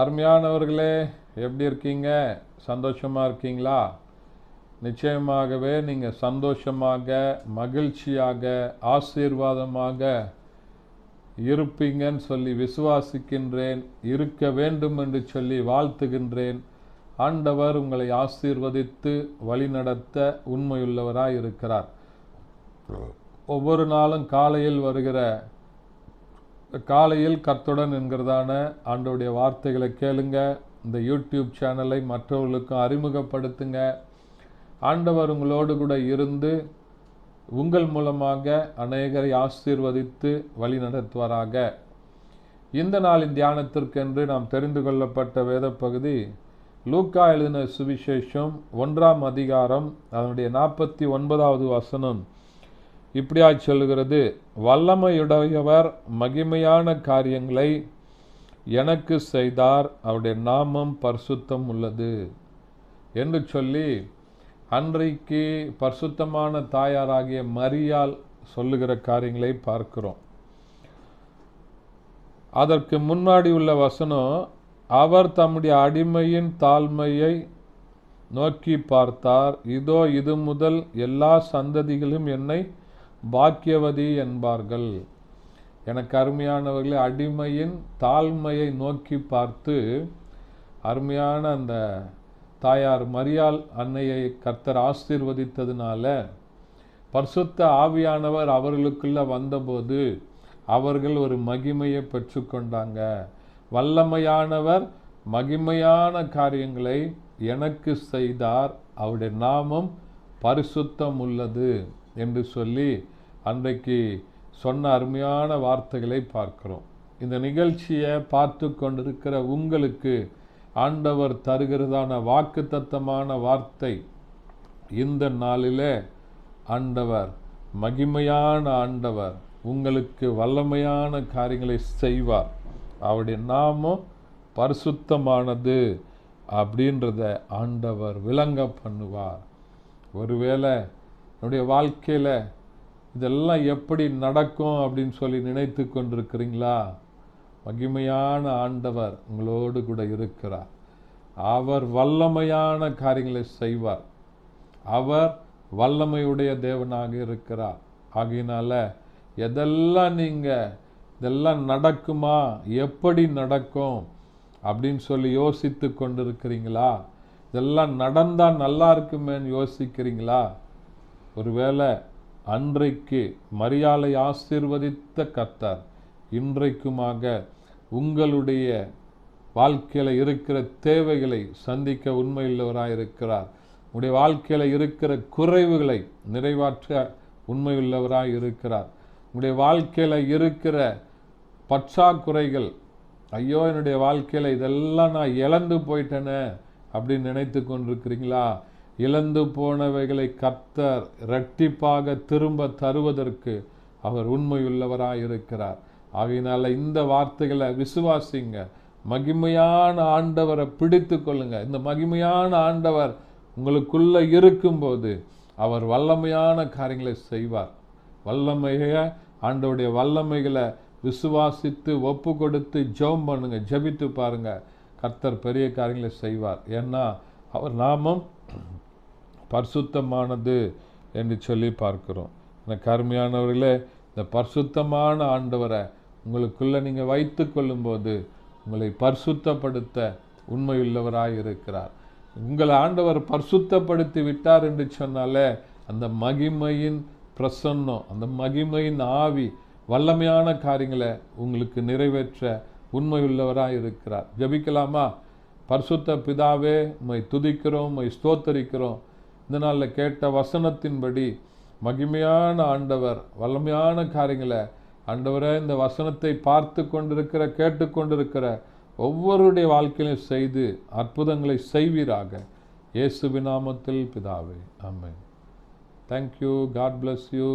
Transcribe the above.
அருமையானவர்களே எப்படி இருக்கீங்க? சந்தோஷமாக இருக்கீங்களா? நிச்சயமாகவே நீங்கள் சந்தோஷமாக மகிழ்ச்சியாக ஆசீர்வாதமாக இருப்பீங்கன்னு சொல்லி விசுவாசிக்கின்றேன் இருக்க வேண்டும் என்று சொல்லி வாழ்த்துகின்றேன். ஆண்டவர் உங்களை ஆசீர்வதித்து வழிநடத்த உண்மையுள்ளவராக இருக்கிறார் ஒவ்வொரு நாளும் காலையில் வருகிற காலையில் கர்த்துடன் என்கிறதான ஆண்டோடைய வார்த்தைகளை கேளுங்க. இந்த யூடியூப் சேனலை மற்றவர்களுக்கும் அறிமுகப்படுத்துங்க. ஆண்டவர் உங்களோடு கூட இருந்து உங்கள் மூலமாக அநேகரை ஆசீர்வதித்து வழி நடத்துவாராக. இந்த நாளின் தியானத்திற்கென்று நாம் தெரிந்து கொள்ளப்பட்ட வேத பகுதி லூக்கா எழுதின சுவிசேஷம் ஒன்றாம் அதிகாரம் அதனுடைய நாற்பத்தி ஒன்பதாவது வசனம். இப்படியாய் சொல்லுகிறது வல்லமையுடையவர் மகிமையான காரியங்களை எனக்கு செய்தார் அவருடைய நாமம் பரிசுத்தம் உள்ளது என்று சொல்லி அன்றைக்கு பரிசுத்தமான தாயாராகிய மரியால் சொல்லுகிற காரியங்களை பார்க்கிறோம். அதற்கு முன்னாடி உள்ள வசனம் அவர் தம்முடைய அடிமையின் தாழ்மையை நோக்கி பார்த்தார். இதோ இது முதல் எல்லா சந்ததிகளும் என்னை பாக்கியவதி என்பார்கள். எனக்கு அருமையானவர்களே அடிமையின் தாழ்மையை நோக்கி பார்த்து அருமையான அந்த தாயார் மரியாள் அன்னையை கர்த்தர் ஆசீர்வதித்ததுனால பரிசுத்த ஆவியானவர் அவர்களுக்குள்ளே வந்தபோது அவர்கள் ஒரு மகிமையை பெற்றுக்கொண்டாங்க. வல்லமையானவர் மகிமையான காரியங்களை எனக்கு செய்தார். அவருடைய நாமம் பரிசுத்தம் உள்ளது. என்று சொல்லி அன்றைக்கு சொன்ன அருமையான வார்த்தைகளை பார்க்கிறோம். இந்த நிகழ்ச்சியை பார்த்து கொண்டிருக்கிற உங்களுக்கு ஆண்டவர் தருகிறதான வாக்குத்தத்தமான வார்த்தை இந்த நாளிலே ஆண்டவர் மகிமையான ஆண்டவர் உங்களுக்கு வல்லமையான காரியங்களை செய்வார். அவருடைய நாமம் பரிசுத்தமானது அப்படின்றத ஆண்டவர் விளங்க பண்ணுவார். ஒருவேளை என்னுடைய வாழ்க்கையில் இதெல்லாம் எப்படி நடக்கும் அப்படின்னு சொல்லி நினைத்து கொண்டிருக்கிறீங்களா? மகிமையான ஆண்டவர் உங்களோடு கூட இருக்கிறார். அவர் வல்லமையான காரியங்களை செய்வார். அவர் வல்லமையுடைய தேவனாக இருக்கிறார். ஆகையினால எதெல்லாம் நீங்கள் இதெல்லாம் நடக்குமா எப்படி நடக்கும் அப்படின்னு சொல்லி யோசித்து கொண்டிருக்கிறீங்களா? இதெல்லாம் நடந்தால் நல்லா இருக்குமேன்னு யோசிக்கிறீங்களா? ஒருவேளை அன்றைக்கு மரியாதை ஆசீர்வதித்த கத்தார் இன்றைக்குமாக உங்களுடைய வாழ்க்கையில் இருக்கிற தேவைகளை சந்திக்க உண்மையுள்ளவராக இருக்கிறார் உடைய வாழ்க்கையில் இருக்கிற குறைவுகளை நிறைவாற்ற உண்மையுள்ளவராக இருக்கிறார் உங்களுடைய வாழ்க்கையில் இருக்கிற பற்றாக்குறைகள் ஐயோ என்னுடைய வாழ்க்கையில் இதெல்லாம் நான் இழந்து போயிட்டேனே அப்படின்னு நினைத்து கொண்டிருக்கிறீங்களா? இழந்து போனவைகளை கர்த்தர் இரட்டிப்பாக திரும்ப தருவதற்கு அவர் உண்மையுள்ளவராக இருக்கிறார் ஆகையினால இந்த வார்த்தைகளை விசுவாசிங்க. மகிமையான ஆண்டவரை பிடித்து கொள்ளுங்க. இந்த மகிமையான ஆண்டவர் உங்களுக்குள்ள இருக்கும்போது அவர் வல்லமையான காரியங்களை செய்வார். வல்லமைய ஆண்டவுடைய வல்லமைகளை விசுவாசித்து ஒப்பு கொடுத்து ஜெபம் பண்ணுங்க. ஜெபித்து பாருங்க. கர்த்தர் பெரிய காரியங்களை செய்வார். ஏன்னா அவர் நாமம் பரிசுத்தமானது என்று சொல்லி பார்க்கிறோம். இந்த கருமையானவர்களே இந்த பரிசுத்தமான ஆண்டவரை உங்களுக்குள்ளே நீங்கள் வைத்து கொள்ளும்போது உங்களை பரிசுத்தப்படுத்த உண்மையுள்ளவராக இருக்கிறார். உங்களை ஆண்டவர் பரிசுத்தப்படுத்தி விட்டார் என்று சொன்னாலே அந்த மகிமையின் பிரசன்னம் அந்த மகிமையின் ஆவி வல்லமையான காரியங்களை உங்களுக்கு நிறைவேற்ற உண்மையுள்ளவராக இருக்கிறார். ஜபிக்கலாமா? பரிசுத்த பிதாவே உம்மை துதிக்கிறோம் உம்மை ஸ்தோத்தரிக்கிறோம். இந்த நாளில் கேட்ட வசனத்தின்படி மகிமையான ஆண்டவர் வல்லமையான காரியங்களை ஆண்டவரை இந்த வசனத்தை பார்த்து கொண்டிருக்கிற கேட்டுக்கொண்டிருக்கிற ஒவ்வொருடைய வாழ்க்கையிலும் செய்து அற்புதங்களை செய்வீராக. இயேசு விநாமத்தில் பிதாவே amen. Thank you God bless you